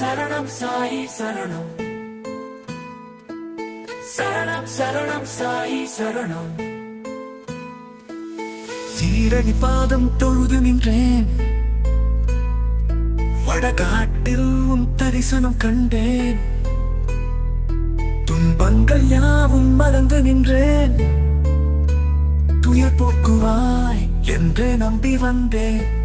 சரணம் சாயி சரணம். சரணம் சரணம் சாயி சரணம். சீரணி பாதம் தொழுது நின்றேன். வடகாட்டில் உன் தரிசனம் கண்டேன். துன்பங்கள் யாவும் மறந்து நின்றேன். துயர் போக்குவாய் என்று நம்பி வந்தேன்.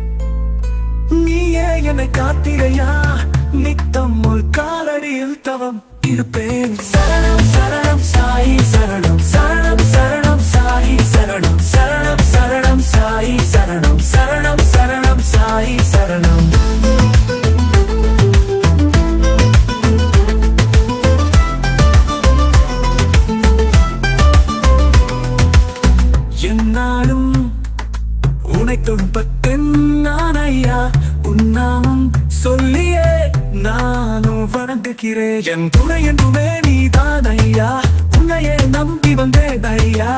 நீயே என்னை காத்திரையா? நித்தம் உள் காலடியில் தவம் இருப்பேன். சரணம் சரணம் சாயி சரணம். சரணம் சரணம் சாயி சரணம். சரணம் சரணம் சாயி சரணம். சரணம் சரணம் சாயி சரணம். என்னாலும் உனை துன்பத்தென் நான் ஐயா உன்னாமம் சொல்லியே நானும் வணங்குகிறேன். என் துணை என்றுமே நீ தான் ஐயா உன்னையே நம்பி வந்தேன் ஐயா.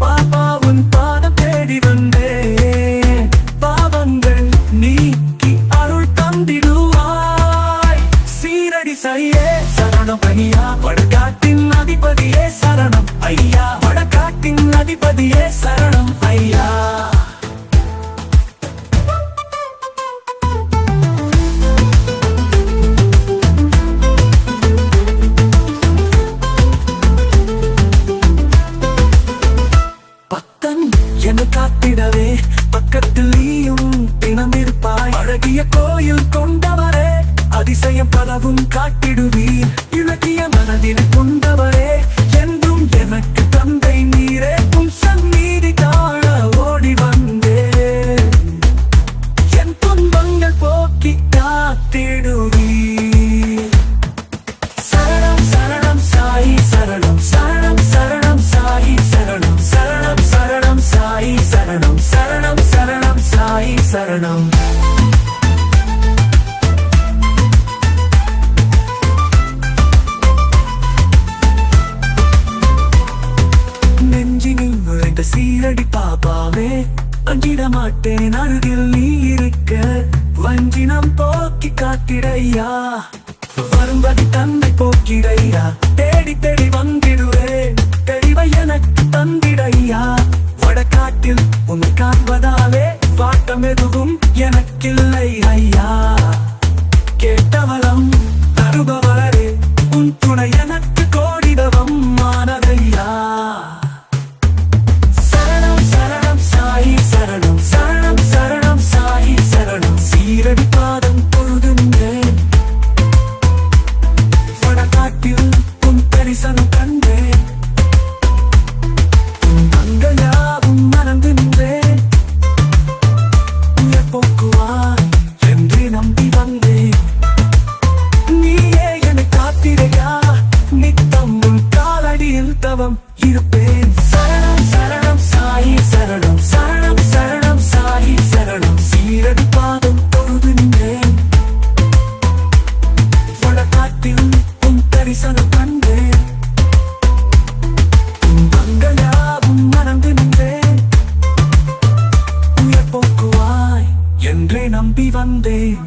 பாப்பா உன் பாதம் தேடி வந்தேன். பாவங்கள் நீக்கி அருள் தந்திடுவாய். சீரடி சையே சரணம் ஐயா வடகாட்டின் அதிபதியே சரணம் ஐயா. வடகாட்டின் அதிபதியே சரணம் ஐயா காத்திடவே. பக்கத்தில் நீயும் பிணந்திருப்பாய். அழகிய கோயில் கொண்டவரே அதிசயம் பலவும் காட்டிடுவீர். அஞ்சிட மாட்டேன் அருகில் நீ இருக்க. வஞ்சினம் போக்கி காத்திடையா. வரும்படி தந்தை போக்கிடையா. தேடி தேடி வந்திடுவேன். தெளிவை எனக்கு தந்திடையா. வடக்காட்டில் உன் காண்பதாலே வாட்டம் எதுவும் எனக்கில்லை ஐயா. கேட்டவளம் பேசணு பண்பு துன்பங்கள் யாவும் மறந்து நின்றேன். உயர் போக்குவாய் நம்பி வந்தேன்.